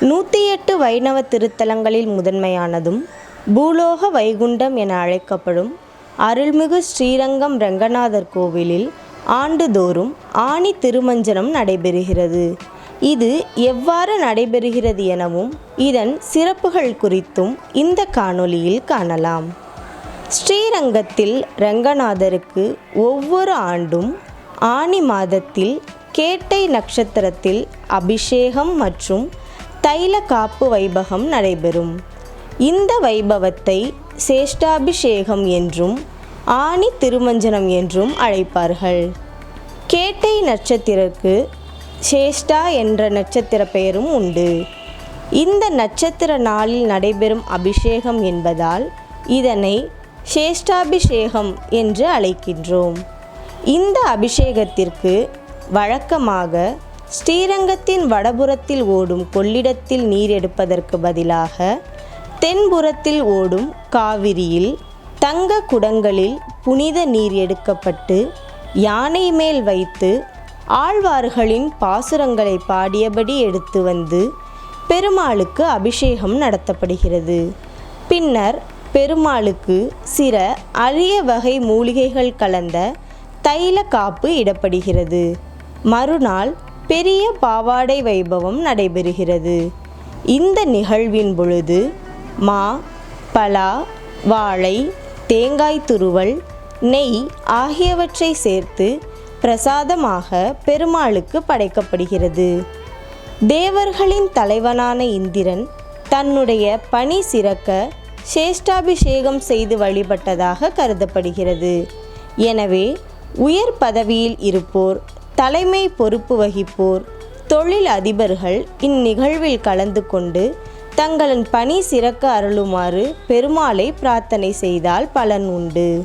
நூற்றி எட்டு வைணவ திருத்தலங்களில் முதன்மையானதும் பூலோக வைகுண்டம் என அழைக்கப்படும் அருள்மிகு ஸ்ரீரங்கம் ரங்கநாதர் கோவிலில் ஆண்டுதோறும் ஆணி திருமஞ்சனம் நடைபெறுகிறது. இது எவ்வாறு நடைபெறுகிறது எனவும் இதன் சிறப்புகள் குறித்தும் இந்த காணொளியில் காணலாம். ஸ்ரீரங்கத்தில் ரங்கநாதருக்கு ஒவ்வொரு ஆண்டும் ஆனி மாதத்தில் கேட்டை நட்சத்திரத்தில் அபிஷேகம் மற்றும் தைல காப்பு வைபகம் நடைபெறும். இந்த வைபவத்தை சேஷ்டாபிஷேகம் என்றும் ஆனி திருமஞ்சனம் என்றும் அழைப்பார்கள். கேட்டை நட்சத்திரக்கு சேஷ்டா என்ற நட்சத்திர பெயரும் உண்டு. இந்த நட்சத்திர நாளில் நடைபெறும் அபிஷேகம் என்பதால் இதனை சேஷ்டாபிஷேகம் என்று அழைக்கின்றோம். இந்த அபிஷேகத்திற்கு வழக்கமாக ஸ்ரீரங்கத்தின் வடபுறத்தில் ஓடும் கொள்ளிடத்தில் நீர் எடுப்பதற்கு பதிலாக தென்புறத்தில் ஓடும் காவிரியில் தங்க குடங்களில் புனித நீர் எடுக்கப்பட்டு யானை மேல் வைத்து ஆழ்வார்களின் பாசுரங்களை பாடியபடி எடுத்து வந்து பெருமாளுக்கு அபிஷேகம் நடத்தப்படுகிறது. பின்னர் பெருமாளுக்கு சில அரிய வகை மூலிகைகள் கலந்த தைல காப்பு இடப்படுகிறது. மறுநாள் பெரிய பாவாடை வைபவம் நடைபெறுகிறது. இந்த நிகழ்வின் பொழுது மா பலா வாழை தேங்காய் துருவல் நெய் ஆகியவற்றை சேர்த்து பிரசாதமாக பெருமாளுக்கு படைக்கப்படுகிறது. தேவர்களின் தலைவனான இந்திரன் தன்னுடைய பணி சிறக்க சேஷ்டாபிஷேகம் செய்து வழிபட்டதாக கருதப்படுகிறது. எனவே உயர் பதவியில் இருப்போர் தலைமை பொறுப்பு வகிப்போர். தொழில் அதிபர்கள் இந்நிகழ்வில் கலந்து கொண்டு தங்களின் பணி சிறக்க அருளுமாறு பெருமாளை பிரார்த்தனை செய்தால் பலன் உண்டு.